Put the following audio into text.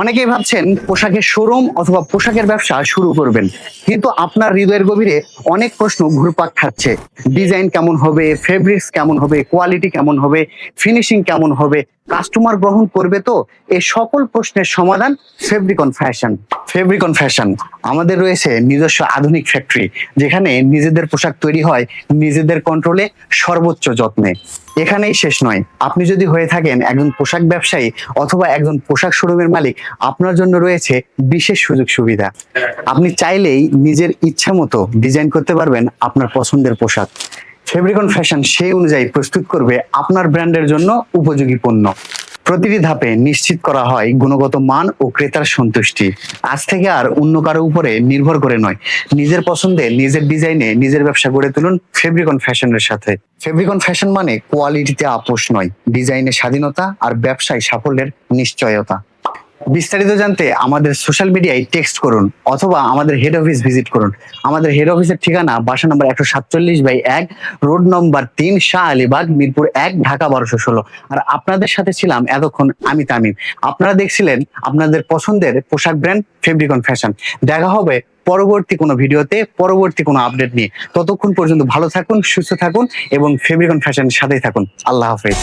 অনেকেই ভাবছেন পোশাকের শোরুম অথবা পোশাকের ব্যবসা শুরু করবেন। কিন্তু আপনার হৃদয়ের গভীরে অনেক প্রশ্ন ঘুরপাক খাচ্ছে। ডিজাইন কেমন হবে, ফেব্রিক্স কেমন হবে, কোয়ালিটি কেমন হবে, ফিনিশিং কেমন হবে, কাস্টমার গ্রহণ করবে তো? এই সকল প্রশ্নের সমাধান ফেব্রিকন ফ্যাশন ফেব্রিকন ফ্যাশন। আমাদের রয়েছে নিজস্ব আধুনিক ফ্যাক্টরি যেখানে নিজেদের পোশাক তৈরি হয় নিজেদের কন্ট্রোলে সর্বোচ্চ যত্নে। এখানেই শেষ নয়। আপনি যদি হয়ে থাকেন একজন পোশাক ব্যবসায়ী অথবা একজন পোশাক শোরুমের মালিক, আপনার জন্য রয়েছে বিশেষ সুযোগ সুবিধা। আপনি চাইলেই নিজের ইচ্ছা মতো ডিজাইন করতে পারবেন আপনার পছন্দের পোশাক। ফেব্রিকন ফ্যাশন সেই অনুযায়ী প্রস্তুত করবে আপনার ব্র্যান্ডের জন্য উপযোগী পণ্য। প্রতিটি ধাপে নিশ্চিত করা হয় গুণগত মান ও ক্রেতার সন্তুষ্টি। আজ থেকে আর অন্য কারও উপরে নির্ভর করে নয়। নিজের পছন্দে নিজের ডিজাইনে নিজের ব্যবসা গড়ে তুলুন ফেব্রিকন ফ্যাশনের সাথে। ফেব্রিকন ফ্যাশন মানে কোয়ালিটিতে আপোষ নয়, ডিজাইনে স্বাধীনতা আর ব্যবসায় সাফল্যের নিশ্চয়তা। বিস্তারিত জানতে আমাদের সোশ্যাল মিডিয়ায় টেক্সট করুন অথবা আমাদের হেড অফিস ভিজিট করুন। আমাদের হেড অফিসের ঠিকানা বাসা নম্বর একশো সাতচল্লিশ বাই এক রোড নম্বর তিন, শাহ আলিবাগ, মিরপুর এক, ঢাকা বারোশো ষোলো। আর আপনাদের সাথে ছিলাম এতক্ষণ আমি তামিম। আপনারা দেখছিলেন আপনাদের পছন্দের পোশাক ব্র্যান্ড ফেব্রিকন ফ্যাশন দেখা হবে পরবর্তী কোনো ভিডিওতে, পরবর্তী কোনো আপডেট নিয়ে। ততক্ষণ পর্যন্ত ভালো থাকুন, সুস্থ থাকুন এবং ফেব্রিকন ফ্যাশনের সাথেই থাকুন। আল্লাহ হাফেজ।